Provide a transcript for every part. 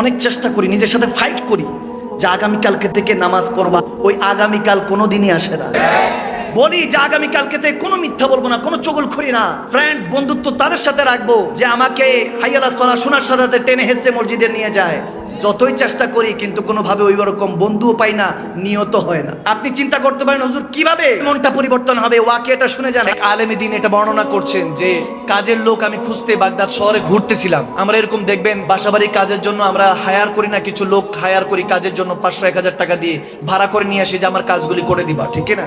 অনেক চেষ্টা করি, নিজের সাথে ফাইট করি। যে আগামীকালকে থেকে নামাজ পড়বা, ওই আগামীকাল কোনো দিনই আসে না। বলি যে আগামীকালকে থেকে কোনো মিথ্যা বলব না, কোনো চগল করি না। ফ্রেন্ডস বন্ধুত্ব তাদের সাথে রাখব, যে আমাকে হাইয়ালা সাথে সাথে টেনে হেসে মসজিদে নিয়ে যায়। যতই চেষ্টা করি কিন্তু কোনোভাবে ওই রকম বন্ধুও পাই না নিয়ত হয় না। আপনি চিন্তা করতে পারেন হুজুর কীভাবে মনটা পরিবর্তন হবে? ওয়াকে এটা শুনে যান। এক আলেমী দিন এটা বর্ণনা করছেন যে কাজের লোক আমি খুঁজতে বাগদাদ শহরে ঘুরতেছিলাম। আমরা এরকম দেখবেন বাসাবাড়ি কাজের জন্য আমরা হায়ার করি না কিছু লোক হায়ার করি কাজের জন্য পাঁচশো এক হাজার টাকা দিয়ে ভাড়া করে নিয়ে আসি যে আমার কাজগুলি করে দিবা ঠিক না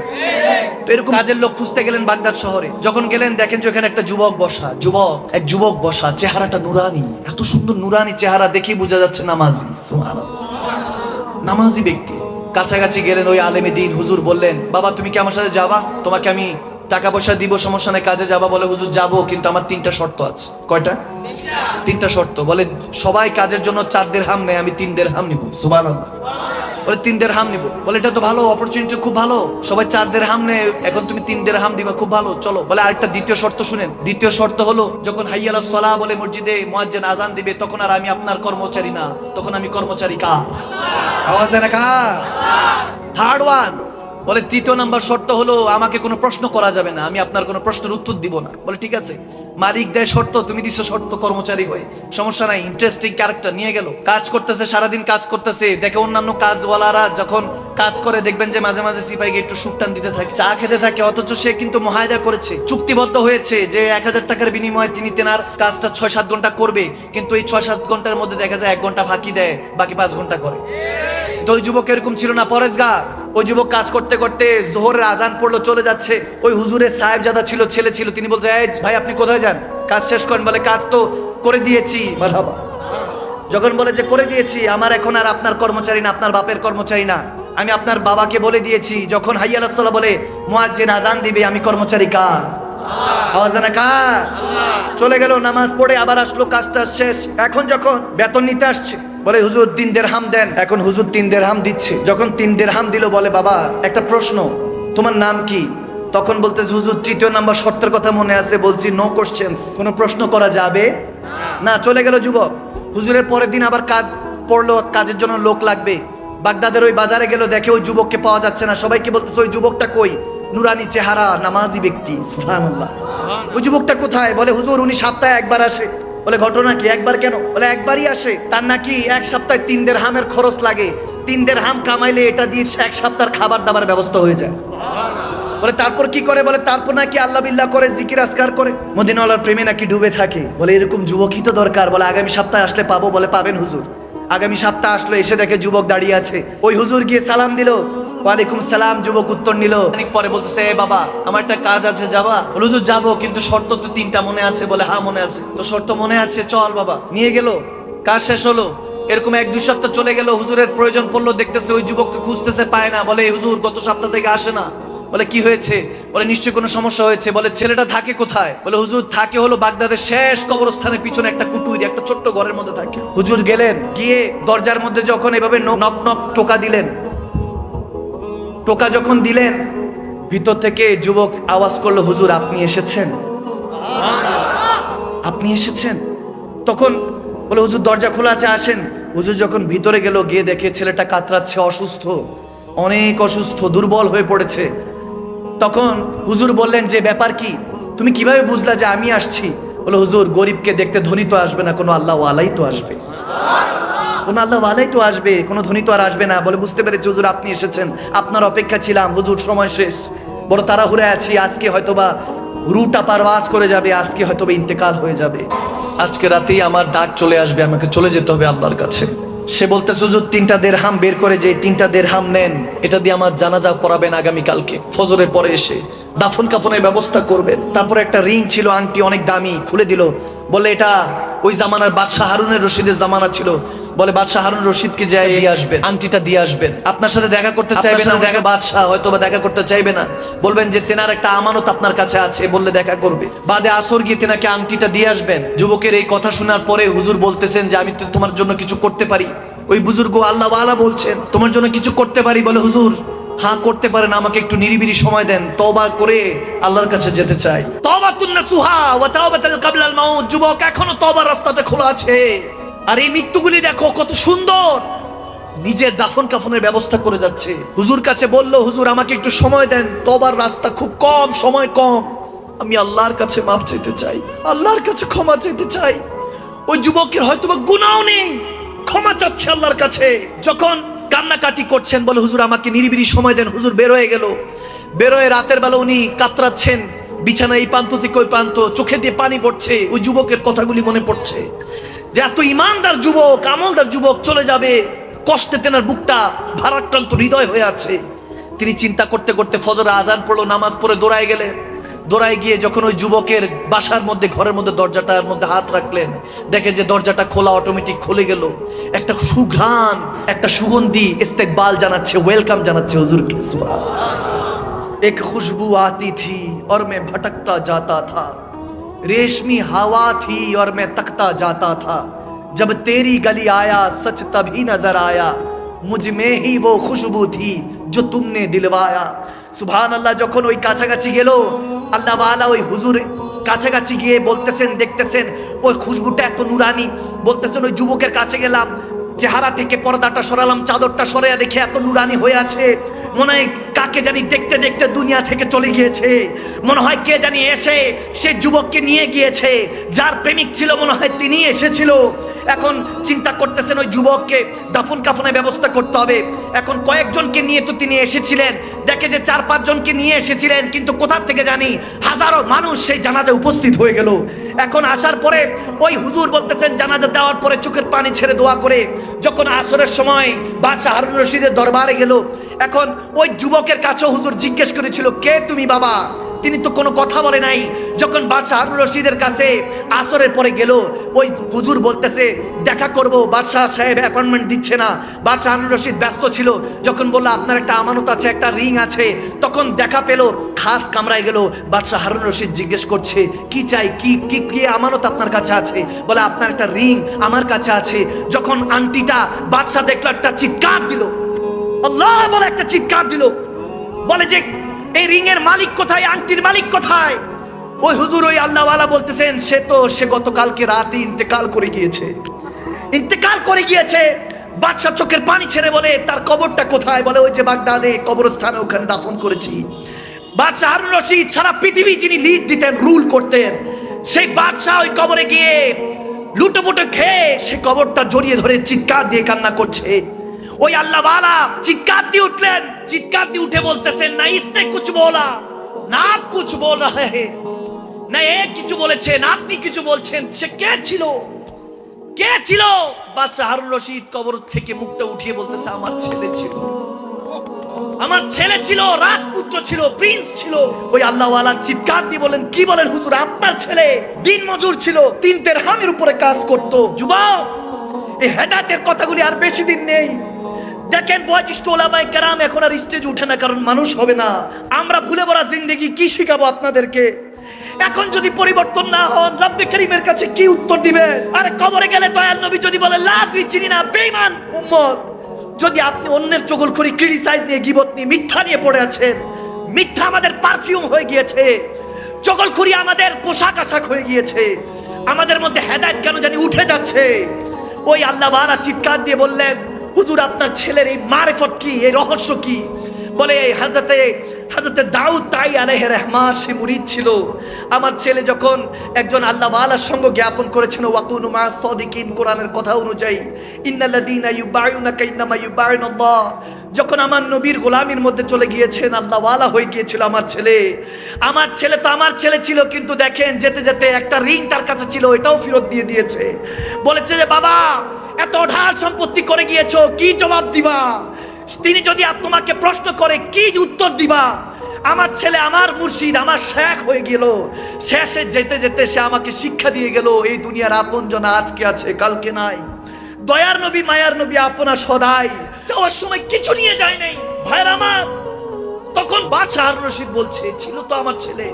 তো এরকম কাজের লোক খুঁজতে গেলেন বাগদাদ শহরে। যখন গেলেন দেখেন যে ওখানে একটা যুবক বসা যুবক এক যুবক বসা চেহারাটা নুরানি। এত সুন্দর নুরানি চেহারা দেখে বোঝা যাচ্ছে নামাজি। সুবহানাল্লাহ। নামাজি ব্যক্তি। কাছাকাছি গেলেন ওই আলেমে দিন, হুজুর বললেন, বাবা, তুমি কি আমার সাথে যাবা? তোমাকে আমি টাকা পয়সা দিব, সমস্যা কাজে যাবা। বলে, হুজুর, যাব, কিন্তু আমার তিনটা শর্ত আছে। কয়টা? তিনটা শর্ত। বলে, সবাই কাজের জন্য চার দের হাম নেয়, আমি তিন দের হাম নিব। সুবহানাল্লাহ। বলে, তিন দের হাম নিবো। বলে, এটা তো ভালো অপরচুনিটি খুব ভালো। সবাই চার দের হাম নেয় এখন তুমি তিন দের হাম দিবে, খুব ভালো। চলো। বলে, আরেকটা দ্বিতীয় শর্ত শুনেন। দ্বিতীয় শর্ত হলো, যখন হাইয়ালা সলা বলে মসজিদে মহাজ্জেন আজান দিবে, তখন আর আমি আপনার কর্মচারী না। তখন আমি কর্মচারী কা আওয়াজ দেয় না কা থার্ড ওয়ান। বলে, তৃতীয় নাম্বার শর্ত হলো আমাকে কোনো প্রশ্ন করা যাবে না, আমি আপনার কোনো প্রশ্নের উত্তর দিব না। বলে, ঠিক আছে, মালিক দেয় শর্ত, তুমি দিছো শর্ত, কর্মচারী হয়ে। সমস্যা নাই ইন্টারেস্টিং ক্যারেক্টার নিয়ে গেল। কাজ করতেছে, সারাদিন কাজ করতেছে, দেখে অন্যান্য কাজওয়ালারা যখন কাজ করে, দেখবেন যে মাঝে মাঝে সিপাইকে একটু সুকটান দিতে থাকে। চা খেতে থাকে, অথচ সে কিন্তু মহায়দা করেছে। চুক্তিবদ্ধ হয়েছে যে এক হাজার টাকার বিনিময়ে তিনি তেনার কাজটা ছয় সাত ঘণ্টা করবে, কিন্তু এই ছয় সাত ঘণ্টার মধ্যে দেখা যায় এক ঘণ্টা ফাঁকি দেয়, বাকি পাঁচ ঘণ্টা করে। তো ওই যুবক এরকম ছিল না, পরেশগার। ওই যুবক কাজ করতে করতে জোহরের আজান পড়ল, চলে যাচ্ছে। ওই হুজুরের সাহেব জাদা ছিল, ছেলে ছিল, তিনি বলতে ভাই, আপনি কোথায় যান? কাজ শেষ করেন। বলে, কাজ তো করে দিয়েছি। যখন বলে যে, করে দিয়েছি, আমার এখন আর আপনার কর্মচারী না, আপনার বাপের কর্মচারী না। আমি আপনার বাবাকে বলে দিয়েছি। যখন হাইয়ালাত বলে, মুয়াজ্জিন আজান দিবে, আমি কর্মচারী কার? আওয়াজ চলে গেল, নামাজ পড়ে আবার আসলো, কাজটা শেষ। এখন যখন বেতন নিতে আসছে বলে হুজুর তিন দের হাম দেন। এখন হুজুর তিন দের হাম দিচ্ছে। যখন তিন দের হাম দিল বলে বাবা একটা প্রশ্ন তোমার নাম কি? তখন বলতেছে হুজুর তৃতীয় নাম্বার শর্তের কথা মনে আছে বলছি নো কোশ্চেন্স কোনো প্রশ্ন করা যাবে? না চলে গেল যুবক। হুজুরের পরের দিন আবার কাজ পড়ল কাজের জন্য লোক লাগবে। বাগদাদের ওই বাজারে গেল দেখে ওই যুবককে পাওয়া যাচ্ছে না। সবাইকে বলতেছে ওই যুবকটা কই? নুরানি চেহারা নামাজি ব্যক্তি ওই যুবকটা কোথায়? বলে হুজুর উনি সপ্তাহে একবার আসে। বলে, ঘটনা কি? একবার কেন? বলে, একবারই আসে। তার নাকি এক সপ্তাহে তিন দের হামের খরচ লাগে। তিন দের হাম কামাইলে এটা দিয়ে এক সপ্তাহের খাবার দাবার ব্যবস্থা হয়ে যায়। বলে, তারপর কি করে? বলে, তারপর নাকি আল্লাহ বিল্লাহ করে, জিকির আসকার করে। মদিনাওয়ালার প্রেমে নাকি ডুবে থাকে। বলে, এরকম যুবকই তো দরকার। বলে, আগামী সপ্তাহে আসলে পাবো। বলে, পাবেন হুজুর। আগামী সপ্তাহ আসলো, এসে দেখে যুবক দাঁড়িয়ে আছে। ওই হুজুর গিয়ে সালাম দিল। ওয়ালাইকুম সালাম, যুবক উত্তর নিল। খানিক পরে বলতেছে বাবা, আমার একটা কাজ আছে, যাবা? হুজুর, যাব, কিন্তু শর্ত তো তিনটা মনে আছে বলে হ্যাঁ মনে আছে। তো শর্ত মনে আছে, চল বাবা। নিয়ে গেল, কাজ শেষ হলো। এরকম এক, দুই সপ্তাহ চলে গেল, হুজুরের প্রয়োজন পড়ল, দেখতেছে ওই যুবককে খুঁজতেছে, পায় না। বলে হুজুর, গত সপ্তাহ থেকে আসে না। বলে, কি হয়েছে? বলে, নিশ্চয়ই কোনো সমস্যা হয়েছে। বলে, ছেলেটা থাকে কোথায়? বলে, হুজুর, থাকে হলো বাগদাদের শেষ কবরস্থানের পিছনে একটা কুটুরি, একটা ছোট্ট ঘরের মধ্যে থাকে। হুজুর গেলেন, গিয়ে দরজার মধ্যে যখন এভাবে নক নক টোকা দিলেন টোকা যখন দিলেন, ভিতর থেকে যুবক আওয়াজ করল, হুজুর, আপনি এসেছেন? আপনি এসেছেন? তখন বলে, হুজুর, দরজা খোলা আছে, আসেন। হুজুর যখন ভিতরে গেল, গিয়ে দেখে ছেলেটা কাতরাচ্ছে, অসুস্থ, অনেক অসুস্থ, দুর্বল হয়ে পড়েছে। তখন হুজুর বললেন, যে ব্যাপার কি? তুমি কীভাবে বুঝলা যে আমি আসছি? বলে, হুজুর, গরিবকে দেখতে ধনী তো আসবে না, কোনো আল্লাহ ওয়ালাই তো আসবে। কোনো আল্লাহ ওয়ালাই তো আসবে। কোনো ধনী তো আর আসবে না বলে বুঝতে পেরেছি হুজুর আপনি এসেছেন। আপনার অপেক্ষা ছিলাম, হুজুর সময় শেষ। বড় তাড়াহুড়ে আছি, আজকে হয়তোবা রুটা পারওয়াজ করে যাবে, আজকে হয়তোবা ইন্তেকাল হয়ে যাবে। আজকে রাতেই আমার ডাক চলে আসবে, আমাকে চলে যেতে হবে আল্লাহর কাছে। সে বলতে হুজুর, তিনটা দের হাম বের করে যে, তিনটা দের হাম নেন, এটা দিয়ে আমার জানাজা পড়াবেন আগামীকালকে। ফজরের পরে এসে দাফন কাফনের ব্যবস্থা করবেন। তারপরে একটা রিং ছিল, আংটি অনেক দামি, খুলে দিল। বলে এটা ওই জামানার বাদশাহ হারুনের রশিদের জামানা ছিল। বলে বাদশাহ হারুন রশিদকে যাই দিয়ে আসবেন। আংটিটা দিয়ে আসবেন। আপনার সাথে দেখা করতে চাইবে না দেখা বাদশাহ হয়তো বা দেখা করতে চাইবে না। বলবেন যে তেনার একটা আমানত আপনার কাছে আছে বললে দেখা করবে। বাদে আসর গিয়ে তেনাকে আংটিটা দিয়ে আসবেন। যুবকের এই কথা শোনার পরে হুজুর বলতেছেন যে আমি তো তোমার জন্য কিছু করতে পারি। ওই বুজুর্গ আল্লাহ ওয়ালা বলছেন তোমার জন্য কিছু করতে পারি? বলে হুজুর হ্যাঁ করতে পারেন আমাকে একটু নিরিবিরি সময় দেন তবা করে আল্লাহর কাছে যেতে চাই। তবাতুন নাসুহা ওয়া তাওবাতাল কাবলাল মাউত। যুবক এখনও তবার রাস্তাটা খোলা আছে। আর এই মৃত্যুগুলি দেখো, কত সুন্দর। নিজের দাফন কাফনের ব্যবস্থা করে যাচ্ছে। হুজুর কাছে বলল, হুজুর, আমাকে একটু সময় দেন। তবার রাস্তা খুব কম, সময় কম। আমি আল্লাহর কাছে মাপ চাইতে চাই, আল্লাহর কাছে ক্ষমা চাইতে চাই। ওই যুবকের হয়তো বা গুণাও নেই, ক্ষমা চাচ্ছে আল্লাহর কাছে। যখন কান্নাকাটি করছেন, বলে, হুজুর, আমাকে নিরিবিরি সময় দেন। হুজুর বের হয়ে গেল। বেরোয় রাতের বেলা উনি কাতরাচ্ছেন বিছানা এই প্রান্ত থেকে ওই প্রান্ত, চোখে দিয়ে পানি পড়ছে, ওই যুবকের কথাগুলি মনে পড়ছে। যে এত ইমানদার যুবক, আমলদার যুবক চলে যাবে, কষ্টে তেনার বুকটা ভারাক্রান্ত হৃদয় হয়ে আছে। তিনি চিন্তা করতে করতে ফজর আজান পড়ল, নামাজ পড়ে দৌড়ায় গেলে দৌড়ায় গিয়ে যখন ওই যুবকের বাসার মধ্যে, ঘরের মধ্যে দরজাটার মধ্যে হাত রাখলেন, দেখে যে দরজাটা খোলা অটোমেটিক খুলে গেল। একটা সুঘ্রাণ, একটা সুগন্ধি ইস্তেকবাল জানাচ্ছে ওয়েলকাম জানাচ্ছে হুজুরকে। এক খুশবু আতি থি আর মে ভটকতা যাতা থা। रेशमी हवा थी और मैं तकता जाता था जब तेरी गली आया सच तभी नजर आया मुझ में ही वो खुशबू थी जो तुमने दिलवाया সুবহান আল্লাহ যখন ওই কাছাকাছি গেল আল্লাহ ওয়ালা ওই হুজুর কাছাকাছি গিয়ে বলতেছেন দেখতেছেন ওই খুশবুটা এত নুরানি বলতেছেন ওই যুবকের কাছে গেলাম চেহারা থেকে পর্দাটা সরালাম, চাদরটা সরাইয়া দেখে এত নুরানি হয়ে আছে। মনে হয় কাকে জানি দেখতে দেখতে দুনিয়া থেকে চলে গিয়েছে। মনে হয় কে জানি এসে সে যুবককে নিয়ে গিয়েছে। যার প্রেমিক ছিল, মনে হয় তিনি এসেছিল। এখন চিন্তা করতেছেন ওই যুবককে দাফন কাফনের ব্যবস্থা করতে হবে। এখন কয়েকজনকে নিয়ে তো তিনি এসেছিলেন। দেখে যে চার পাঁচজনকে নিয়ে এসেছিলেন, কিন্তু কোথা থেকে জানি হাজারো মানুষ সেই জানাজা উপস্থিত হয়ে গেল। এখন আসার পরে ওই হুজুর বলতেছেন, জানাজা দেওয়ার পরে চোখের পানি ছেড়ে দোয়া করে। যখন আসরের সময় বাদশাহ হারুন রশিদের দরবারে গেল, এখন ওই যুবকের কাছেও হুজুর জিজ্ঞেস করেছিল, কে তুমি বাবা? তিনি তো কোনো কথা বলে নাই। যখন বাদশাহ হারুন রশিদের কাছে আসরের পরে গেল, ওই হুজুর বলতেছে, দেখা করব, বাদশাহ সাহেব অ্যাপয়েন্টমেন্ট দিচ্ছে না। বাদশাহ হারুন রশিদ ব্যস্ত ছিল। যখন বলল, আপনার একটা আমানত আছে, একটা রিং আছে। তখন দেখা পেল, খাস কামরায় গেল। বাদশাহ হারুন রশিদ জিজ্ঞেস করছে, কি চাই? কি কি কি আমানত আপনার কাছে আছে? বলে, আপনার একটা রিং আমার কাছে আছে। যখন আংটিটা বাদশাহ দেখল, একটা চিৎকার দিল। আল্লাহ বলে, একটা চিৎকার দিল। বলে যে এই রিং এর মালিক কোথায়? আংটির মালিক কোথায়? ওই হুজুর, ওই আল্লাহওয়ালা বলতেছেন, সে তো, সে গতকালকে রাতে ইন্তেকাল করে গিয়েছে। ইন্তেকাল করে গিয়েছে বাদশা চোখের পানি ছেড়ে বলে, তার কবরটা কোথায়? বলে, ওই যে বাগদাদে কবরস্থানে ওখানে দাফন করেছি। বাদশাহ হারুন রশিদ, সারা পৃথিবী যিনি লিড দিতেন রুল করতেন, সেই বাদশাহ ওই কবরে গিয়ে লুটোপুটো খেয়ে সে কবরটা জড়িয়ে ধরে চিৎকার দিয়ে কান্না করছে। ওই আল্লাহ বালা চিৎকার দিয়ে উঠলেন। চিৎকার দিয়ে উঠে বলতেছেন, না ইসনে কুছ বলা, না কুছ বল না এ কিছু বলেছেন আপনি কিছু বলছেন, সে কে ছিল? কে ছিল? বাচ্চা হারুন রশিদ কবর থেকে মুখটা উঠিয়ে বলতেছে, আমার ছেলে ছিল। আমার ছেলে ছিল, রাজপুত্র ছিল, প্রিন্স ছিল। ওই আল্লাহওয়ালা চিৎকার দিয়ে বলেন, কি বলেন হুজুর? আপনার ছেলে দিন মজুর ছিল, তিন হামের উপরে কাজ করত। যুবক, এই হেদাতের কথাগুলি আর বেশি দিন নেই। দেখেন বয়োজ্যেষ্ঠ ওলামাই কেরাম এখন আর স্টেজ উঠে না, কারণ মানুষ হবে না। আমরা ভুলে ভরা জিন্দেগি কি শিখাবো আপনাদেরকে? এখন যদি পরিবর্তন না হন, রব্বে করিমের কাছে কি উত্তর দিবে আরে কবরে গেলে দয়াল নবী যদি বলে লাদ্রি চিনি না বেঈমান, উম্মত। যদি আপনি অন্যের চগল করি ক্রিটিসাইজ নিয়ে গিবত নিয়ে মিথ্যা নিয়ে পড়ে আছেন, মিথ্যা আমাদের পারফিউম হয়ে গিয়েছে চগল করি আমাদের পোশাক আশাক হয়ে গিয়েছে, আমাদের মধ্যে হেদায়েত কেন জানি উঠে যাচ্ছে? ওই আল্লাহ বারা চিৎকার দিয়ে বললেন হুজুর আপনার ছেলের এই মারেফত কি এই রহস্য কি? বলে হাজরতে হাজরতে দাউদ তাই আলাইহি রহমান, সে মুরিদ ছিল। আমার ছেলে যখন একজন আল্লাহ ওয়ালার সঙ্গে জ্ঞাপন করেছেন ওয়াকুনু মা সাদিকিন কোরআনের কথা অনুযায়ী, ইন্নাল্লাযীনা ইউবায়ুনাকা ইন্নামা ইউবায়ুনাল্লাহ যখন আমার নবীর গোলামির মধ্যে চলে গিয়েছেন আল্লাহ ওয়ালা হয়ে গিয়েছিল আমার ছেলে। আমার ছেলে তো আমার ছেলে ছিল, কিন্তু দেখেন, যেতে যেতে একটা রিং তার কাছে ছিল, এটাও ফেরত দিয়ে দিয়েছে। বলেছে যে, বাবা, এত ঢাল সম্পত্তি করে গিয়েছো, কি জবাব দিবা? তিনি যদি তোমাকে প্রশ্ন করে, কি উত্তর দিবা? আমার ছেলে আমার মুর্শিদ, আমার শেখ হয়ে গেল। শেষে যেতে যেতে সে আমাকে শিক্ষা দিয়ে গেল, এই দুনিয়ার আপন জন আজকে আছে, কালকে নাই। দয়ার নবী, মায়ার নবী আপনা সদাই। যাওয়ার সময় কিছু নিয়ে যায় নাই। ভাইয়ের আমার, তখন বাদশাহ রশিদ বলছে, ছিল তো আমার ছেলে।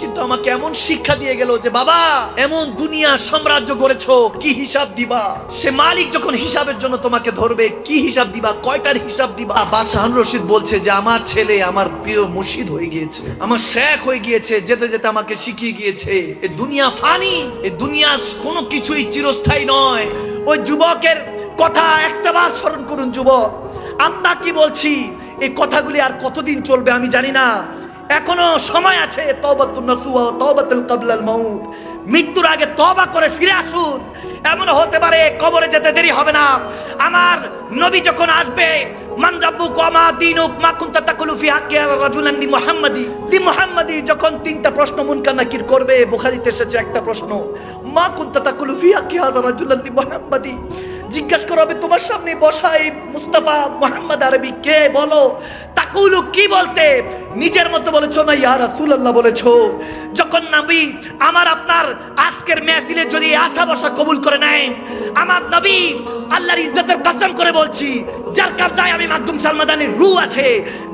কিন্তু আমাকে এমন শিক্ষা দিয়ে গেল যে, বাবা, এমন দুনিয়া সাম্রাজ্য গড়েছো, কি হিসাব দিবা? সে মালিক যখন হিসাবের জন্য তোমাকে ধরবে, কি হিসাব দিবা? কয়টার হিসাব দিবা? বাদশাহ হারুন রশিদ বলছে যে, আমার ছেলে আমার প্রিয় মুর্শিদ হয়ে গিয়েছে, আমার শেখ হয়ে গিয়েছে, যেতে যেতে আমাকে শিখিয়ে গিয়েছে। এ দুনিয়া ফানি, এ দুনিয়া কোনো কিছুই চিরস্থায়ী নয়। ওই যুবকের কথা একটাবার স্মরণ করুন যুবক। আমরা কি বলছি? এই কথাগুলি আর কতদিন চলবে আমি জানি না। এখনও সময় আছে মৃত্যুর আগে তবা করে ফিরে আসুন। এমন হতে পারে কবরে যেতে দেরি হবে না। আমার নবী যখন আসবে, মান যখন তিনটা প্রশ্ন মুনকার নাকির করবে, বুখারীতে এসেছে একটা প্রশ্ন, মা কুনতা তাকুলু ফি হাক্কি হাযা রাজুলান জিজ্ঞাসা করা হবে তোমার সামনে বসা এই মুস্তাফা মোহাম্মদ আরবি, কে বলো? তাকুলু, কি বলতে? নিজের মতো বলেছ না, ইয়া রাসূলুল্লাহ বলেছ। যখন নবী আমার আপনার আজকের মেহফিলে যদি আশা বসা কবুল করে নেয়, আমার নবী আল্লাহর ইজ্জতের কসম করে বলছি, যার কবজায় আমি মাকদুম সালমাদানের রু আছে,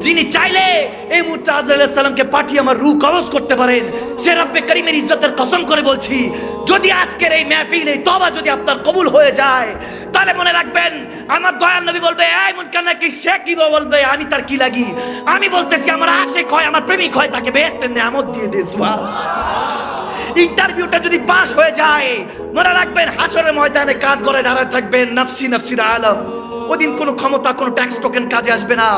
যিনি চাইলে এই মুহূর্তে আজরাইল সালামকে পাঠিয়ে আমার রু কবজ করতে পারেন, সে রব্বে করিমের ইজ্জতের কসম করে বলছি, যদি আজকের এই মেহফিল এই তবা যদি আপনার কবুল হয়ে যায় তাহলে মনে রাখবেন, আমার দয়াল নবী বলবে, এই মুনকার নাকি, সে কি বলবে? আমি তার কি লাগি? আমি বলতেছি, আমার আশেক হয়, আমার প্রেমিক হয়, তাকে বেহেস্তের নেয়ামত দিয়ে দে ইন্টারভিউটা যদি পাস হয়ে যায়, মনে রাখবেন হাসরের ময়দানে কাঠ করে দাঁড়ায় থাকবেন, নাফসি, নাফসির আলম। ওদিন কোনো ক্ষমতা, কোনো ট্যাক্স টোকেন কাজে আসবে না।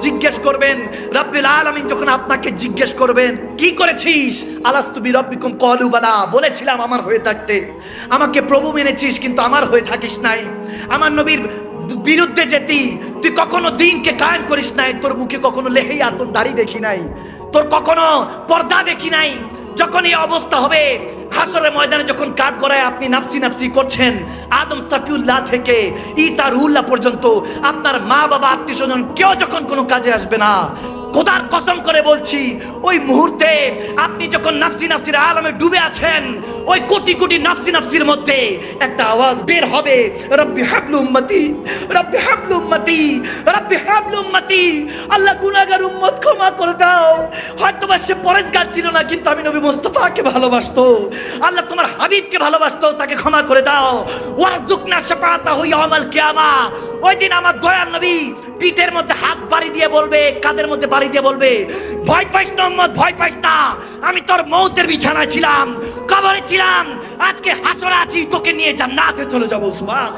জিজ্ঞেস করবেন, রাব্বিল আলামিন যখন আপনাকে জিজ্ঞেস করবেন, কি করেছিস? আলাস্তুবি রব্বিকুম কলু বালা বলেছিলাম আমার হয়ে থাকতে। আমাকে প্রভু মেনেছিস, কিন্তু আমার হয়ে থাকিস নাই। আমার নবীর বিরুদ্ধে যেতি। তুই কখনো দিনকে কায়েম করিস নাই। তোর মুখে কখনো লেহেইয়া, তোর দাড়ি দেখি নাই। তোর কখনো পর্দা দেখি নাই। যখন এই অবস্থা হবে হাসরের ময়দানে যখন কাঠ গড়ায় আপনি নাফসি নাফসি করছেন, আদম সাফিউল্লাহ থেকে ঈসা রুহুল্লাহ পর্যন্ত আপনার মা বাবা, আত্মীয় স্বজন কেউ যখন কোনো কাজে আসবে না। খোদার কসম করে বলছি, ওই মুহূর্তে আপনি যখন নাফসি নাফসির আলমে ডুবে আছেন, ওই কোটি কোটি নাফসি নাফসির মধ্যে একটা আওয়াজ বের হবে। রব্বি হাবলু উম্মতি, রব্বি হাবলু উম্মতি, রব্বি হাবলু উম্মতি। আল্লাহ গুনাহগার উম্মত ক্ষমা করে দাও। হয়তো বা সে পরেশগার ছিল না, কিন্তু আমি নবী মুস্তাফাকে ভালোবাসতো। আল্লাহ তোমার হাবিবকে ভালোবাসতো, তাকে ক্ষমা করে দাও। ওয়ারজুকনা শাফাতা হুই আমাল কিয়ামা। ওই দিন আমার দয়াল নবী পিঠের মধ্যে হাত বাড়ি দিয়ে বলবে কাদের মধ্যে বাড়ি দিয়ে বলবে, ভয় পাইস না ভয় পাইস না। আমি তোর মৌতের বিছানা ছিলাম, কবরে ছিলাম। আজকে হাসরা আছি, তোকে নিয়ে জান্নাতে চলে যাব সুবহান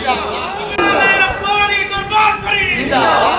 ਜਿੰਦਾਬਾਦ ਜਿੰਦਾਬਾਦ